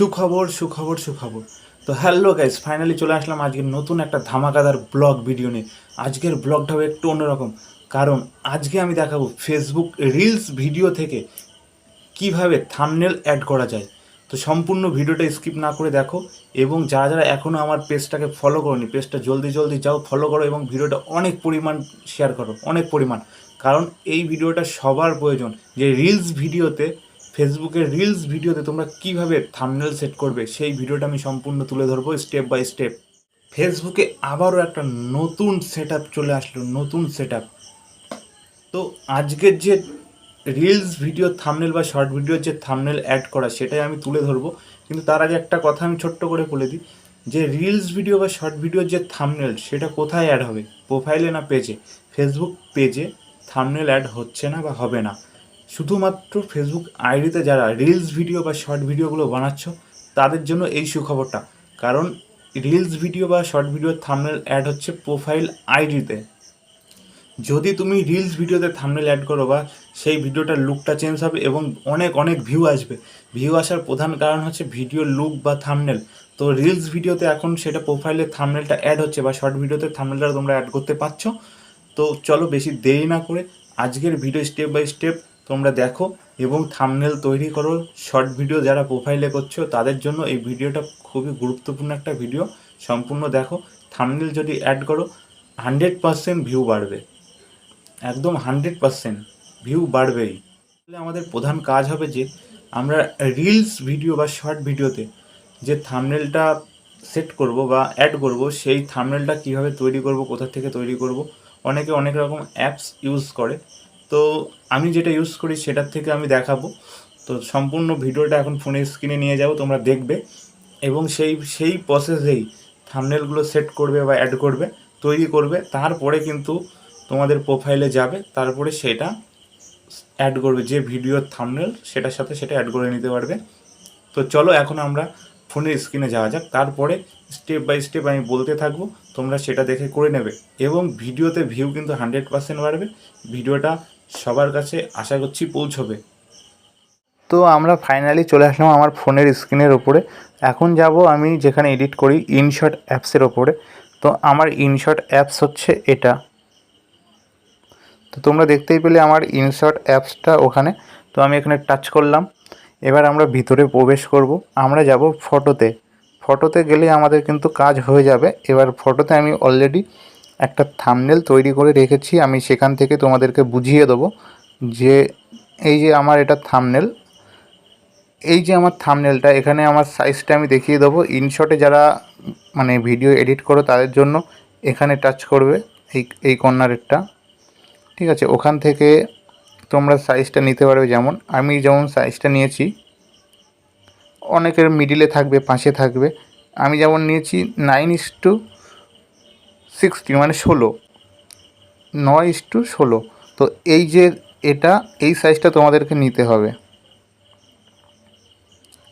সুখবর সুখবর সুখবর। তো হ্যালো গাইস ফাইনালি চলে আসলাম আজকের নতুন একটা ধামাকাদার ব্লগ ভিডিও নিয়ে। আজকের ব্লগটা হবে একটু অন্যরকম। কারণ আজকে আমি দেখাবো ফেসবুক রিলস ভিডিও থেকে কীভাবে থামনেল অ্যাড করা যায়। তো সম্পূর্ণ ভিডিওটা স্কিপ না করে দেখো। এবং যারা যারা এখনও আমার পেজটাকে ফলো করোনি পেজটা জলদি জলদি যাও ফলো করো এবং ভিডিওটা অনেক পরিমাণ শেয়ার করো, অনেক পরিমাণ। কারণ এই ভিডিওটা সবার প্রয়োজন। যে রিলস ভিডিওতে ফেসবুকের রিলস ভিডিওতে তোমরা কীভাবে থামনেল সেট করবে, সেই ভিডিওটা আমি সম্পূর্ণ তুলে ধরবো স্টেপ বাই স্টেপ ফেসবুকে আবারও একটা নতুন সেট চলে আসলো, নতুন সেট তো আজকের যে রিলস ভিডিও থামনেল বা শর্ট ভিডিওর যে থামনেল অ্যাড করা, সেটাই আমি তুলে ধরবো। কিন্তু তার আগে একটা কথা আমি ছোট্ট করে বলে দিই, যে রিলস ভিডিও বা শর্ট ভিডিওর যে থামনেল সেটা কোথায় অ্যাড হবে? প্রোফাইলে না পেজে ফেসবুক পেজে থামনেল অ্যাড হচ্ছে না বা হবে না? শুধুমাত্র ফেসবুক আইডিতে যারা রিলস ভিডিও বা শর্ট ভিডিওগুলো বানাচ্ছ, তাদের জন্য এই সুখবরটা। কারণ রিলস ভিডিও বা শর্ট ভিডিওর থামনেল অ্যাড হচ্ছে প্রোফাইল আইডিতে যদি তুমি রিলস ভিডিওতে থামনেল অ্যাড করো বা সেই ভিডিওটার লুকটা চেঞ্জ হবে এবং অনেক অনেক ভিউ আসবে। ভিউ আসার প্রধান কারণ হচ্ছে ভিডিও লুক বা থামনেল তো রিলস ভিডিওতে এখন সেটা প্রোফাইলে থামনেলটা অ্যাড হচ্ছে বা শর্ট ভিডিওতে থামনেলটা তোমরা অ্যাড করতে পারছ। তো চলো বেশি দেরি না করে আজকের ভিডিও স্টেপ বাই স্টেপ তোমরা দেখো এবং থামনেল তৈরি করো। শর্ট ভিডিও যারা প্রোফাইলে করছ, তাদের জন্য এই ভিডিওটা খুবই গুরুত্বপূর্ণ একটা ভিডিও সম্পূর্ণ দেখো। থামনেল যদি অ্যাড করো হান্ড্রেড পারসেন্ট ভিউ বাড়বে। একদম হান্ড্রেড পারসেন্ট ভিউ বাড়বেই। তাহলে আমাদের প্রধান কাজ হবে যে, আমরা রিলস ভিডিও বা শর্ট ভিডিওতে যে থামনেলটা সেট করব বা অ্যাড করব, সেই থামনেলটা কীভাবে তৈরি করব, কোথা থেকে তৈরি করব, অনেকে অনেক রকম অ্যাপস ইউজ করে। তো আমি যেটা ইউজ করি সেটার থেকে আমি দেখাবো। তো সম্পূর্ণ ভিডিওটা এখন ফোনের স্ক্রিনে নিয়ে যাব, তোমরা দেখবে। এবং সেই সেই প্রসেসেই থামনেলগুলো সেট করবে বা অ্যাড করবে, তৈরি করবে। তারপরে কিন্তু তোমাদের প্রোফাইলে যাবে। তারপরে সেটা অ্যাড করবে। যে ভিডিওর থামনেল সেটার সাথে সেটা অ্যাড করে নিতে পারবে। তো চলো এখন আমরা ফোনের স্ক্রিনে যাওয়া যাক। তারপরে স্টেপ বাই স্টেপ আমি বলতে থাকব, তোমরা সেটা দেখে করে নেবে। এবং ভিডিওতে ভিউ কিন্তু হান্ড্রেড পার্সেন্ট বাড়বে। ভিডিওটা সবার কাছে আশা করছি পৌঁছবে। তো আমরা ফাইনালি চলে আসলাম আমার ফোনের স্ক্রিনের ওপরে এখন যাব আমি যেখানে এডিট করি ইনশট অ্যাপসের ওপরে তো আমার ইনশট অ্যাপস হচ্ছে এটা। তো তোমরা দেখতেই পেলে আমার ইনশট অ্যাপসটা ওখানে। তো আমি এখানে টাচ করলাম। এবার আমরা ভিতরে প্রবেশ করব। আমরা যাব ফটোতে ফটোতে গেলে আমাদের কিন্তু কাজ হয়ে যাবে। এবার ফটোতে আমি অলরেডি একটা থামনেল তৈরি করে রেখেছি, আমি সেখান থেকে তোমাদেরকে বুঝিয়ে দেবো যে এই যে আমার এটা থামনেল এই যে আমার থামনেলটা এখানে আমার সাইজটা আমি দেখিয়ে দেবো। ইনশটে যারা মানে ভিডিও এডিট করো, তাদের জন্য এখানে টাচ করবে এই এই কর্নারেরটা ঠিক আছে, ওখান থেকে তোমরা সাইজটা নিতে পারবে যেমন, আমি যেমন সাইজটা নিয়েছি, অনেকের মিডিলে থাকবে, পাশে থাকবে। আমি যেমন নিয়েছি নাইন ইস টু সিক্সটি মানে ষোলো। নয় ইস টু ষোলো। তো এই যে এটা, এই সাইজটা তোমাদেরকে নিতে হবে।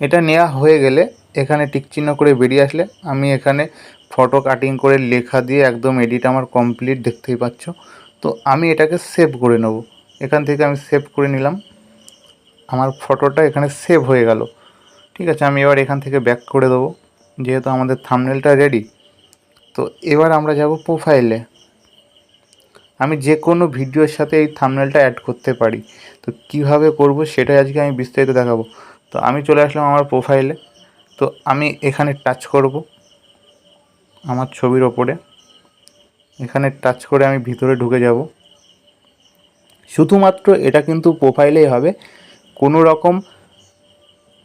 এটা নেওয়া হয়ে গেলে এখানে টিকচিহ্ন করে বেরিয়ে আসলে আমি এখানে ফটো কাটিং করে লেখা দিয়ে একদম এডিট আমার কমপ্লিট দেখতেই পাচ্ছ। তো আমি এটাকে সেভ করে নেব। এখান থেকে আমি সেভ করে নিলাম। আমার ফটোটা এখানে সেভ হয়ে গেল। ঠিক আছে, আমি এবার এখান থেকে ব্যাক করে দেবো। যেহেতু আমাদের থামনেলটা রেডি তো এবার আমরা যাব প্রোফাইলে আমি যে কোনো ভিডিওর সাথে এই থামনেলটা অ্যাড করতে পারি। তো কীভাবে করব সেটাই আজকে আমি বিস্তারিত দেখাবো। তো আমি চলে আসলাম আমার প্রোফাইলে তো আমি এখানে টাচ করব। আমার ছবির ওপরে। এখানে টাচ করে আমি ভিতরে ঢুকে যাব। শুধুমাত্র এটা কিন্তু প্রোফাইলেই হবে। কোনো রকম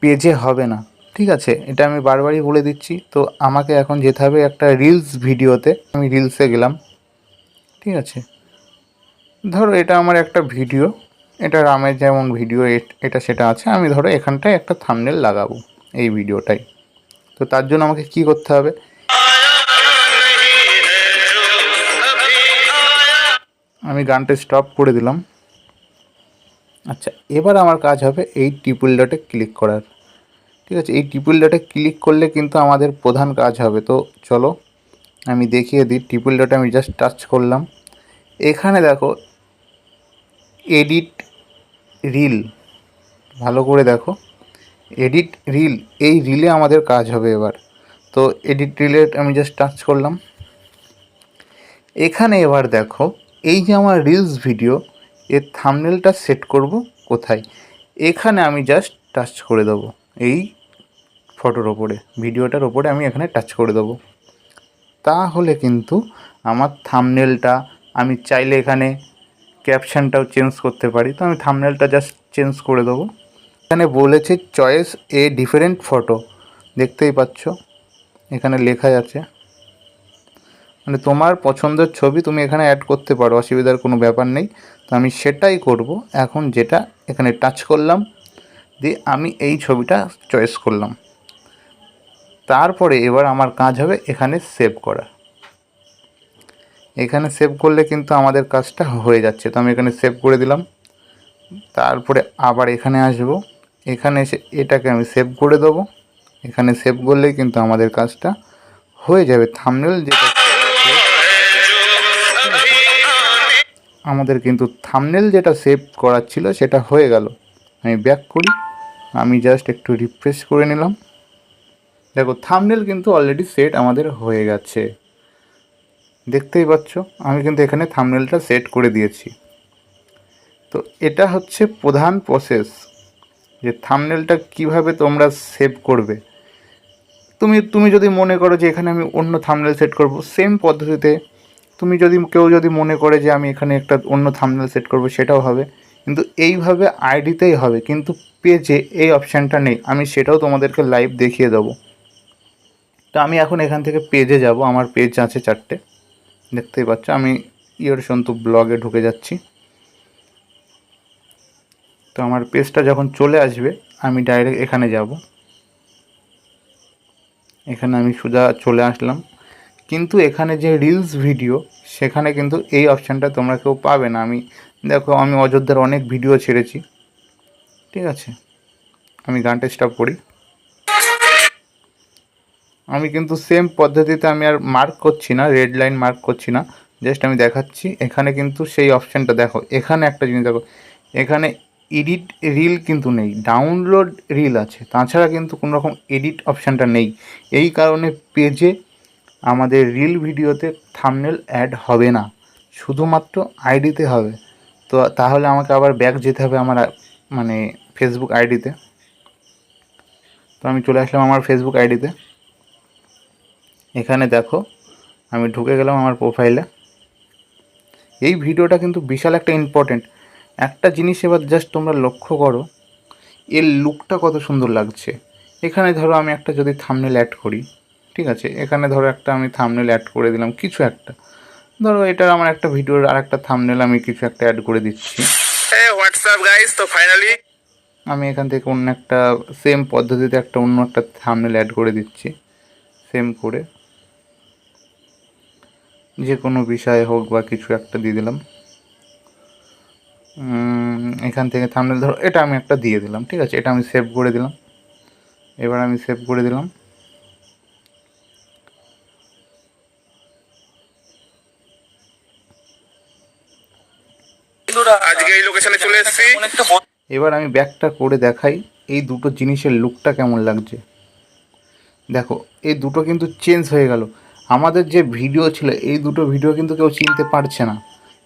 পেজে হবে না। ঠিক আছে, এটা আমি বারবারই বলে দিচ্ছি। তো আমাকে এখন যেতে হবে একটা রিলস ভিডিওতে। আমি রিলসে গেলাম। ঠিক আছে। ধরো এটা আমার একটা ভিডিও। এটা রামের যেমন ভিডিও, এটা সেটা আছে। আমি ধরো এখানটায় একটা থামনেল লাগাবো, এই ভিডিওটাই। তো তার জন্য আমাকে কি করতে হবে? আমি গানটা স্টপ করে দিলাম। আচ্ছা এবার আমার কাজ হবে এই টিপুল ডটে ক্লিক করার। ঠিক আছে, এই টিপুল ডটে ক্লিক করলে কিন্তু আমাদের প্রধান কাজ হবে। তো চলো, আমি দেখিয়ে দিই টিপুল ডটে আমি জাস্ট টাচ করলাম। এখানে দেখো এডিট রিল ভালো করে দেখো। এডিট রিল এই রিলে আমাদের কাজ হবে এবার। তো এডিট রিলে আমি জাস্ট টাচ করলাম। এখানে এবার দেখো, এই যে আমার রিলস ভিডিও এর থামনেলটা সেট করব কোথায়? এখানে আমি জাস্ট টাচ করে দেবো। এই ফটোর ওপরে ভিডিওটার ওপরে আমি এখানে টাচ করে দেবো। তাহলে কিন্তু আমার থামনেলটা আমি চাইলে এখানে ক্যাপশনটাও চেঞ্জ করতে পারি। তো আমি থামনেলটা জাস্ট চেঞ্জ করে দেবো। এখানে বলেছে চয়েস এ ডিফারেন্ট ফটো দেখতেই পাচ্ছ, এখানে লেখা আছে। মানে তোমার পছন্দের ছবি তুমি এখানে অ্যাড করতে পারো, অসুবিধার কোনো ব্যাপার নেই। তো আমি সেটাই করব। এখন যেটা এখানে টাচ করলাম দিয়ে আমি এই ছবিটা চয়েস করলাম। তারপরে এবার আমার কাজ হবে এখানে সেভ করা। এখানে সেভ করলে কিন্তু আমাদের কাজটা হয়ে যাচ্ছে। তো আমি এখানে সেভ করে দিলাম। তারপরে আবার এখানে আসব। এখানে এসে এটাকে আমি সেভ করে দেবো। এখানে সেভ করলেই কিন্তু আমাদের কাজটা হয়ে যাবে। থামনেল যেটা আমাদের কিন্তু থামনেল যেটা সেভ করার ছিল সেটা হয়ে গেল। আমি ব্যাক করি। আমি জাস্ট একটু রিফ্রেশ করে নিলাম। দেখো থামনেল কিন্তু অলরেডি সেট আমাদের হয়ে গেছে। দেখতেই পাচ্ছ, আমি কিন্তু এখানে থামনেলটা সেট করে দিয়েছি। তো এটা হচ্ছে প্রধান প্রসেস যে থামনেলটা কীভাবে তোমরা সেভ করবে। তুমি তুমি যদি মনে করো যে এখানে আমি অন্য থামনেল সেট করব সেম পদ্ধতিতে, তুমি যদি, কেউ যদি মনে করে যে আমি এখানে একটা অন্য থামনেল সেট করব, সেটাও হবে। কিন্তু এইভাবে আইডিতেই হবে, কিন্তু পেজে এই অপশানটা নেই। আমি সেটাও তোমাদেরকে লাইভ দেখিয়ে দেবো। তো আমি এখন এখান থেকে পেজে যাব, আমার পেজ আছে চারটে। দেখতেই পাচ্ছ, আমি ইয়র সন্তু ব্লগে ঢুকে যাচ্ছি। তো আমার পেজটা যখন চলে আসবে, আমি ডাইরেক্ট এখানে যাব। এখানে আমি সোজা চলে আসলাম। কিন্তু এখানে যে রিলস ভিডিও সেখানে কিন্তু এই অপশানটা তোমরা কেউ পাবে না। আমি দেখো, আমি অযোধ্যার অনেক ভিডিও ছেড়েছি। ঠিক আছে? আমি গানটা স্টপ করি। আমি কিন্তু সেম পদ্ধতিতে আমি আর মার্ক করছি না রেড লাইন মার্ক করছি না। জাস্ট আমি দেখাচ্ছি। এখানে কিন্তু সেই অপশানটা দেখো। এখানে একটা জিনিস দেখো। এখানে এডিট রিল কিন্তু নেই ডাউনলোড রিল আছে। তাছাড়া কিন্তু কোনো রকম এডিট অপশানটা নেই। এই কারণে পেজে আমাদের রিল ভিডিওতে থামনেল অ্যাড হবে না। শুধুমাত্র আইডিতে হবে। তো তাহলে আমাকে আবার ব্যাক যেতে হবে আমার মানে ফেসবুক আইডিতে তো। আমি চলে আসলাম আমার ফেসবুক আইডিতে এখানে দেখো, আমি ঢুকে গেলাম আমার প্রোফাইলে এই ভিডিওটা কিন্তু বিশাল একটা ইম্পর্টেন্ট একটা জিনিস এবার জাস্ট তোমরা লক্ষ্য করো, এর লুকটা কত সুন্দর লাগছে। এখানে ধরো আমি একটা যদি থামনেল অ্যাড করি, ঠিক আছে? এখানে ধরো একটা আমি থামনেল অ্যাড করে দিলাম, কিছু একটা। ধরো এটা আমার একটা ভিডিওর আর একটা থামনেল আমি কিছু একটা অ্যাড করে দিচ্ছি। What's তো ফাইনালি আমি এখান থেকে অন্য একটা সেম পদ্ধতিতে একটা অন্য একটা থামনেল অ্যাড করে দিচ্ছি। সেম করে যে কোনো বিষয় হোক বা কিছু একটা দিয়ে দিলাম। এখান থেকে থামনেল ধরো এটা আমি একটা দিয়ে দিলাম ঠিক আছে? এটা আমি সেভ করে দিলাম। এবার আমি সেভ করে দিলাম আজকে এই লোকেশনে চলে এসেছি এবার আমি ব্যাকটা করে দেখাই এই দুটো জিনিসের লুকটা কেমন লাগছে। দেখো, এই দুটো কিন্তু চেঞ্জ হয়ে গেল। আমাদের যে ভিডিও ছিল, এই দুটো ভিডিও কিন্তু কেউ চিনতে পারছে না।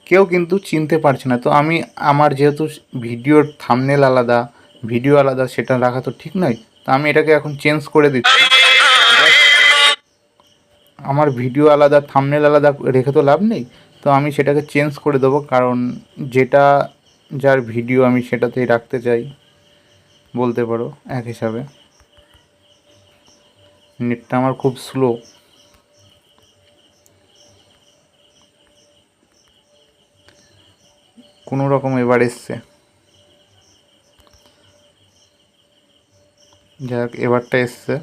কেউ কিন্তু চিনতে পারছে না। তো আমি, আমার যেহেতু ভিডিওর থামনেল আলাদা ভিডিও আলাদা, সেটা রাখা তো ঠিক নয়। তো আমি এটাকে এখন চেঞ্জ করে দিচ্ছি। আমার ভিডিও আলাদা থামনেল আলাদা রেখে তো লাভ নেই। তো আমি সেটাকে চেঞ্জ করে দেবো, কারণ যেটা যার ভিডিও আমি সেটাতেই রাখতে চাই, বলতে পারো, এক হিসাবে। নেটটা আমার খুব স্লো কোনো রকম এবার এসছে। যাক, এবারটা এসছে।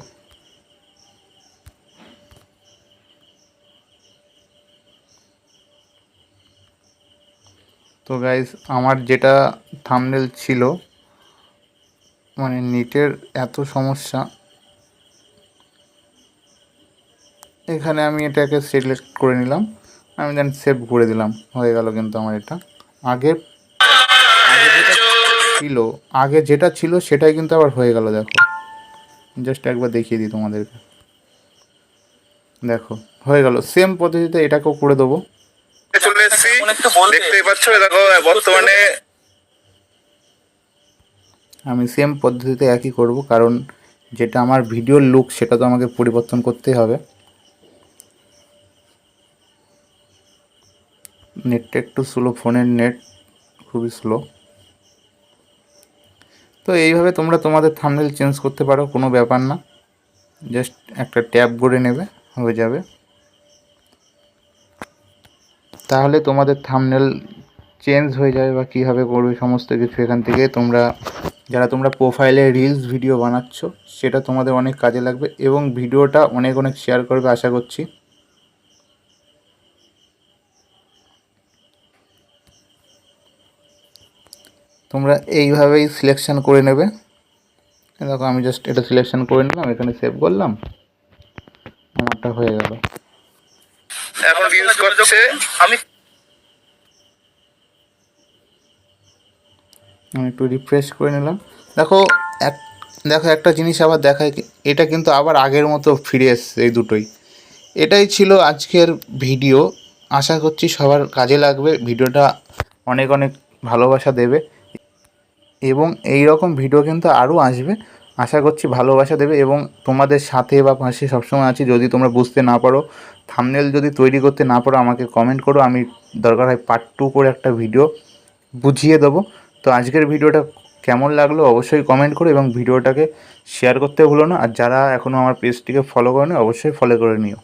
তো গাইজ আমার যেটা থামনেল ছিল মানে নেটের এত সমস্যা। এখানে আমি এটাকে সিলেক্ট করে নিলাম, আমি দেন সেভ করে দিলাম। হয়ে গেল কিন্তু আমার এটা। আগে ছিল, আগে যেটা ছিল সেটাই কিন্তু আবার হয়ে গেল, দেখো। জাস্ট একবার দেখিয়ে দিই তোমাদেরকে। দেখো, হয়ে গেল। সেম পদ্ধতিতে এটাকেও করে দেবো। এসেছি দেখতেই পাচ্ছ দেখো বর্তমানে আমি সেম পদ্ধতিতে একই করব কারণ যেটা আমার ভিডিওর লুক সেটা তো আমাকে পরিবর্তন করতেই হবে। নেটটা একটু স্লো ফোনের নেট খুবই স্লো তো এইভাবে তোমরা তোমাদের থাম্বনেল চেঞ্জ করতে পারো কোনো ব্যাপার না। জাস্ট একটা ট্যাব করে নেবে হয়ে যাবে। তাহলে তোমাদের থামনেল চেঞ্জ হয়ে যাবে বা কীভাবে করবে সমস্ত কিছু এখান থেকে। তোমরা, যারা তোমরা প্রোফাইলে রিলস ভিডিও বানাচ্ছ, সেটা তোমাদের অনেক কাজে লাগবে এবং ভিডিওটা অনেক অনেক শেয়ার করবে, আশা করছি। তোমরা এইভাবেই সিলেকশান করে নেবে। দেখো, আমি জাস্ট এটা সিলেকশান করে নিলাম, এখানে সেভ করলাম। আমারটা হয়ে গেল। এখন রিলস করছে। আমি আমি একটু রিফ্রেশ করে নিলাম। দেখো এক দেখো একটা জিনিস আবার দেখায় এটা কিন্তু আবার আগের মতো ফিরে এসছে এই দুটোই। এটাই ছিল আজকের ভিডিও আশা করছি সবার কাজে লাগবে ভিডিওটা অনেক অনেক ভালোবাসা দেবে। এবং এই রকম ভিডিও কিন্তু আরও আসবে। আশা করছি ভালোবাসা দেবে এবং তোমাদের সাথে বা পাশে সবসময় আছি। যদি তোমরা বুঝতে না পারো থামনেল যদি তৈরি করতে না পারো, আমাকে কমেন্ট করো। আমি দরকার হয় পার্ট টু করে একটা ভিডিও বুঝিয়ে দেবো। তো আজকের ভিডিওটা কেমন লাগল অবশ্যই কমেন্ট করো এবং ভিডিওটাকে শেয়ার করতে ভুলো না। আর যারা এখনও আমার পেজটিকে ফলো করেনি, অবশ্যই ফলো করে নিও।